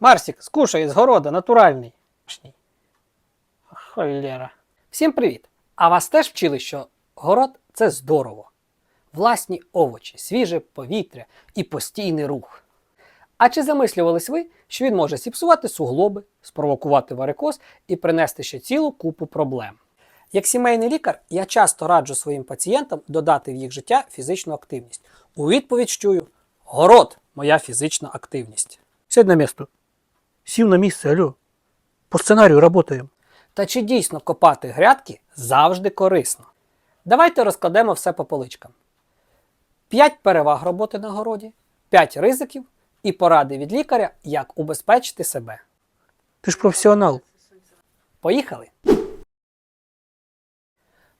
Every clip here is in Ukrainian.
Марсик, скушай з города, натуральний. Холєра. Всім привіт! А вас теж вчили, що город це здорово. Власні овочі, свіже повітря і постійний рух. А чи замислювались ви, що він може зіпсувати суглоби, спровокувати варикоз і принести ще цілу купу проблем? Як сімейний лікар, я часто раджу своїм пацієнтам додати в їх життя фізичну активність. У відповідь чую: город моя фізична активність. Сядь на місце. Сів на місце, алло. По сценарію работаємо. Та чи дійсно копати грядки завжди корисно? Давайте розкладемо все по поличкам. 5 переваг роботи на городі, 5 ризиків і поради від лікаря, як убезпечити себе. Ти ж професіонал. Поїхали!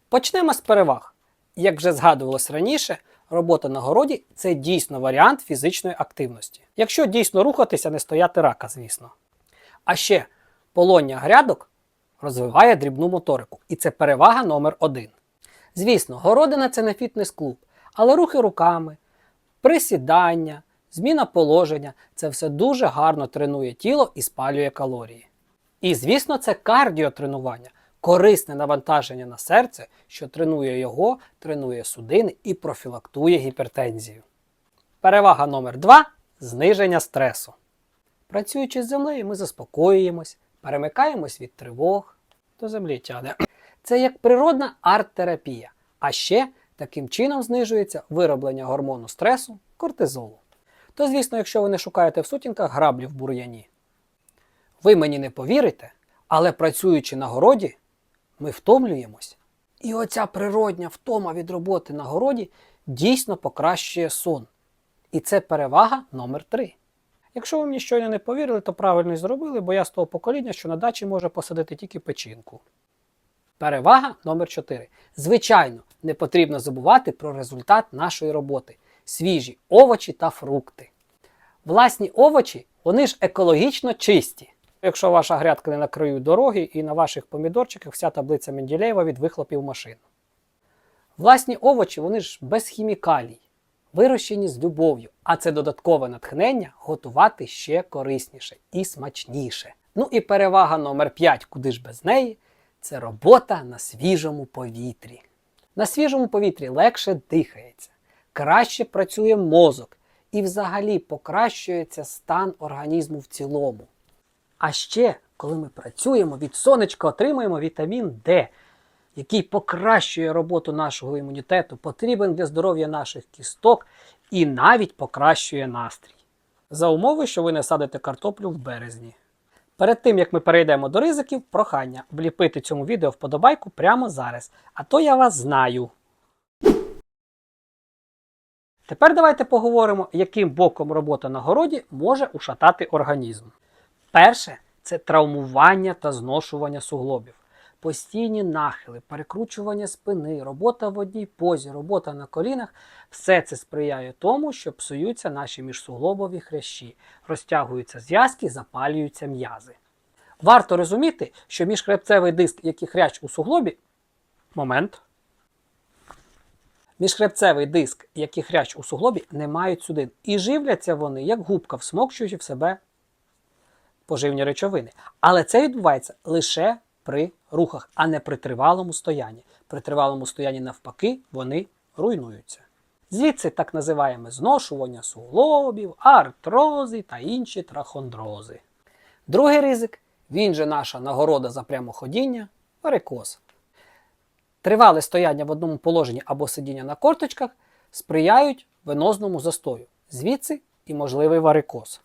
Почнемо з переваг. Як вже згадувалось раніше, робота на городі це дійсно варіант фізичної активності. Якщо дійсно рухатися, не стояти рака, звісно. А ще полоння грядок розвиває дрібну моторику, і це перевага номер один. Звісно, городина це не фітнес-клуб, але рухи руками, присідання, зміна положення це все дуже гарно тренує тіло і спалює калорії. І, звісно, це кардіотренування, корисне навантаження на серце, що тренує його, тренує судини і профілактує гіпертензію. Перевага номер 2 зниження стресу. Працюючи з землею, ми заспокоюємось, перемикаємось від тривог, до землі тяне. Це як природна арт-терапія. А ще таким чином знижується вироблення гормону стресу кортизолу. То, звісно, якщо ви не шукаєте в сутінках граблі в бур'яні. Ви мені не повірите, але працюючи на городі, ми втомлюємось. І оця природня втома від роботи на городі дійсно покращує сон. І це перевага номер 3. Якщо ви мені щойно не повірили, то правильно й зробили, бо я з того покоління, що на дачі може посадити тільки печінку. Перевага номер 4. Звичайно, не потрібно забувати про результат нашої роботи: свіжі овочі та фрукти. Власні овочі, вони ж екологічно чисті. Якщо ваша грядка не на краю дороги і на ваших помідорчиках вся таблиця Менделєєва від вихлопів машин. Власні овочі, вони ж без хімікалій, вирощені з любов'ю, а це додаткове натхнення готувати ще корисніше і смачніше. Ну і перевага номер 5, куди ж без неї, це робота на свіжому повітрі. На свіжому повітрі легше дихається, краще працює мозок і взагалі покращується стан організму в цілому. А ще, коли ми працюємо, від сонечка отримуємо вітамін Д, який покращує роботу нашого імунітету, потрібен для здоров'я наших кісток і навіть покращує настрій. За умови, що ви не садите картоплю в березні. Перед тим як ми перейдемо до ризиків, прохання вліпити цьому відео вподобайку прямо зараз. А то я вас знаю. Тепер давайте поговоримо, яким боком робота на городі може ушатати організм. Перше це травмування та зношування суглобів. Постійні нахили, перекручування спини, робота в одній позі, робота на колінах все це сприяє тому, що псуються наші міжсуглобові хрящі, розтягуються зв'язки, запалюються м'язи. Варто розуміти, що міжхребцевий диск, як і хрящ у суглобі, момент. Міжхребцевий диск, як і хрящ у суглобі, не мають судин. І живляться вони, як губка, всмокчуючи в себе поживні речовини. Але це відбувається лише при рухах, а не при тривалому стоянні. При тривалому стоянні, навпаки, вони руйнуються. Звідси так називаємо зношування суглобів, артрози та інші трахондрози. Другий ризик він же наша нагорода за прямоходіння варикоз. Тривале стояння в одному положенні або сидіння на корточках сприяють венозному застою, звідси і можливий варикоз.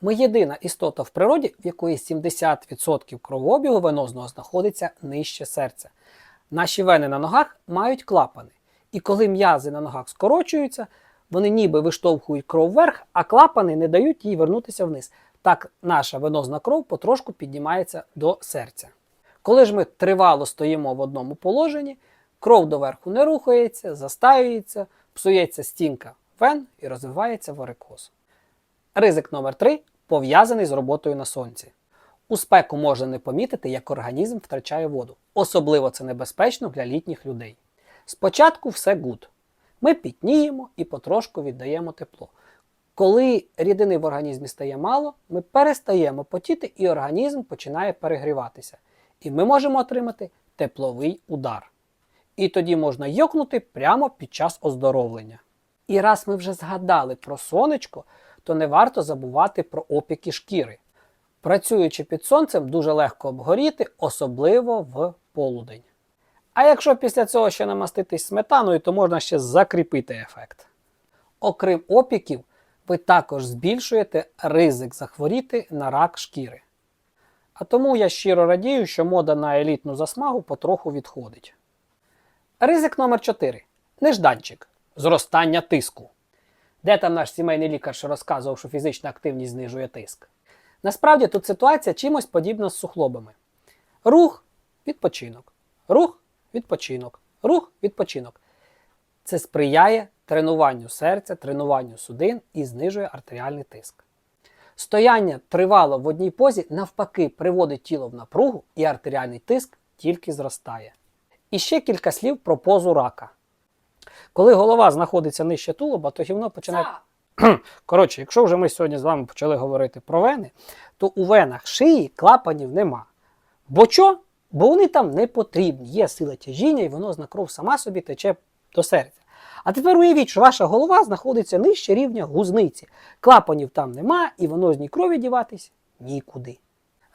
Ми єдина істота в природі, в якої 70% кровообігу венозного знаходиться нижче серця. Наші вени на ногах мають клапани. І коли м'язи на ногах скорочуються, вони ніби виштовхують кров вверх, а клапани не дають їй вернутися вниз. Так наша венозна кров потрошку піднімається до серця. Коли ж ми тривало стоїмо в одному положенні, кров доверху не рухається, застаюється, псується стінка вен і розвивається варикоз. Ризик номер 3 пов'язаний з роботою на сонці. У спеку можна не помітити, як організм втрачає воду. Особливо це небезпечно для літніх людей. Спочатку все гуд. Ми пітніємо і потрошку віддаємо тепло. Коли рідини в організмі стає мало, ми перестаємо потіти і організм починає перегріватися. І ми можемо отримати тепловий удар. І тоді можна йокнути прямо під час оздоровлення. І раз ми вже згадали про сонечко, то не варто забувати про опіки шкіри. Працюючи під сонцем, дуже легко обгоріти, особливо в полудень. А якщо після цього ще намаститись сметаною, то можна ще закріпити ефект. Окрім опіків, ви також збільшуєте ризик захворіти на рак шкіри. А тому я щиро радію, що мода на елітну засмагу потроху відходить. Ризик номер 4. Нежданчик. Зростання тиску. Де там наш сімейний лікар, що розказував, що фізична активність знижує тиск? Насправді тут ситуація чимось подібна з сухлобами. Рух, відпочинок. Рух, відпочинок. Рух, відпочинок. Це сприяє тренуванню серця, тренуванню судин і знижує артеріальний тиск. Стояння тривало в одній позі навпаки приводить тіло в напругу і артеріальний тиск тільки зростає. І ще кілька слів про позу рака. Коли голова знаходиться нижче тулуба, то гівно починає. Коротше, якщо вже ми сьогодні з вами почали говорити про вени, то у венах шиї клапанів нема. Бо що? Бо вони там не потрібні. Є сила тяжіння, і воно кров сама собі тече до серця. А тепер уявіть, що ваша голова знаходиться нижче рівня гузниці. Клапанів там нема, і воно з ній крові діватись нікуди.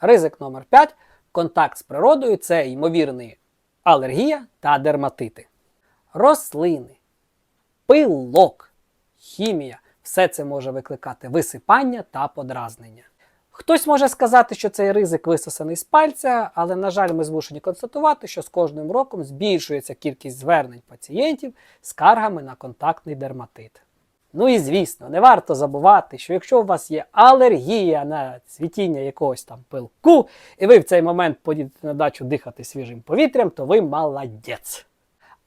Ризик номер 5 контакт з природою це ймовірний алергія та дерматити. Рослини, пилок, хімія все це може викликати висипання та подразнення. Хтось може сказати, що цей ризик висосаний з пальця, але, на жаль, ми змушені констатувати, що з кожним роком збільшується кількість звернень пацієнтів з скаргами на контактний дерматит. Ну і звісно, не варто забувати, що якщо у вас є алергія на цвітіння якогось там пилку, і ви в цей момент поїдете на дачу дихати свіжим повітрям, то ви молодець.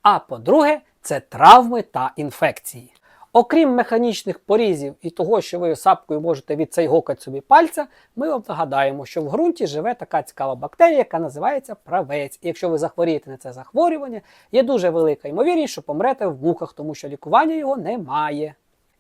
А по-друге, це травми та інфекції. Окрім механічних порізів і того, що ви сапкою можете відцейгокати собі пальця, ми вам нагадаємо, що в ґрунті живе така цікава бактерія, яка називається правець. І якщо ви захворієте на це захворювання, є дуже велика ймовірність, що помрете в муках, тому що лікування його немає.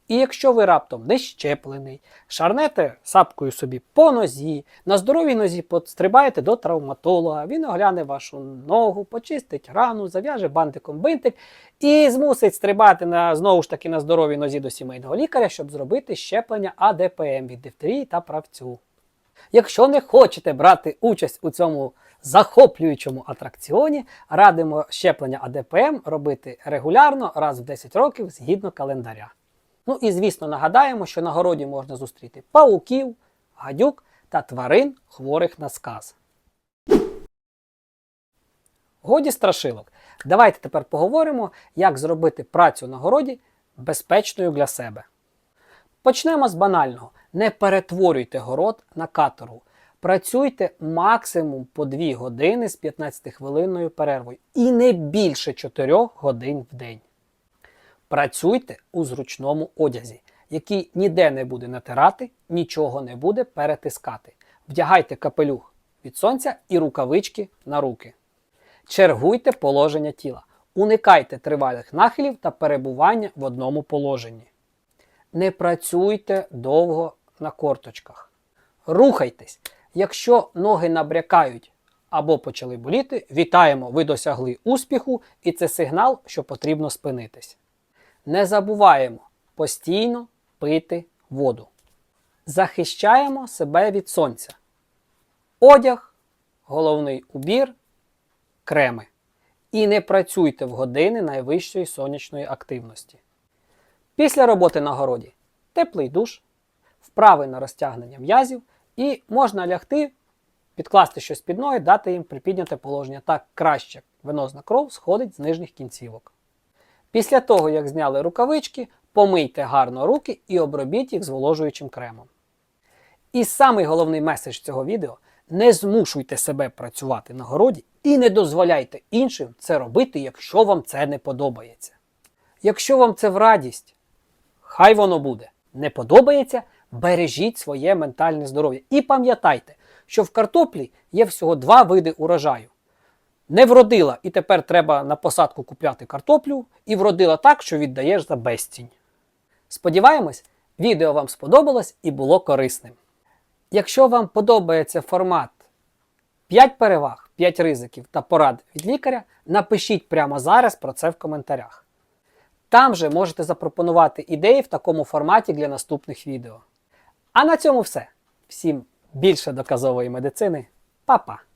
І якщо ви раптом не щеплений, шарнете сапкою собі по нозі, на здоровій нозі пострибаєте до травматолога, він огляне вашу ногу, почистить рану, зав'яже бантиком бинтик і змусить стрибати на, знову ж таки на здоровій нозі до сімейного лікаря, щоб зробити щеплення АДПМ від дифтерії та правцю. Якщо не хочете брати участь у цьому захоплюючому атракціоні, радимо щеплення АДПМ робити регулярно раз в 10 років згідно календаря. Ну і звісно нагадаємо, що на городі можна зустріти пауків, гадюк та тварин, хворих на сказ. Годі страшилок. Давайте тепер поговоримо, як зробити працю на городі безпечною для себе. Почнемо з банального. Не перетворюйте город на каторгу. Працюйте максимум по 2 години з 15-хвилинною перервою і не більше 4 годин в день. Працюйте у зручному одязі, який ніде не буде натирати, нічого не буде перетискати. Вдягайте капелюх від сонця і рукавички на руки. Чергуйте положення тіла. Уникайте тривалих нахилів та перебування в одному положенні. Не працюйте довго на корточках. Рухайтесь. Якщо ноги набрякають або почали боліти, вітаємо, ви досягли успіху, і це сигнал, що потрібно спинитись. Не забуваємо постійно пити воду. Захищаємо себе від сонця. Одяг, головний убір, креми. І не працюйте в години найвищої сонячної активності. Після роботи на городі теплий душ, вправи на розтягнення м'язів і можна лягти, підкласти щось під ноги, дати їм припідняте положення. Так краще венозна кров сходить з нижніх кінцівок. Після того, як зняли рукавички, помийте гарно руки і обробіть їх зволожуючим кремом. І самий головний меседж цього відео не змушуйте себе працювати на городі і не дозволяйте іншим це робити, якщо вам це не подобається. Якщо вам це в радість, хай воно буде. Не подобається, бережіть своє ментальне здоров'я. І пам'ятайте, що в картоплі є всього два види урожаю. Не вродила, і тепер треба на посадку купляти картоплю, і вродила так, що віддаєш за безцінь. Сподіваємось, відео вам сподобалось і було корисним. Якщо вам подобається формат 5 переваг, 5 ризиків та порад від лікаря, напишіть прямо зараз про це в коментарях. Там же можете запропонувати ідеї в такому форматі для наступних відео. А на цьому все. Всім більше доказової медицини. Па-па!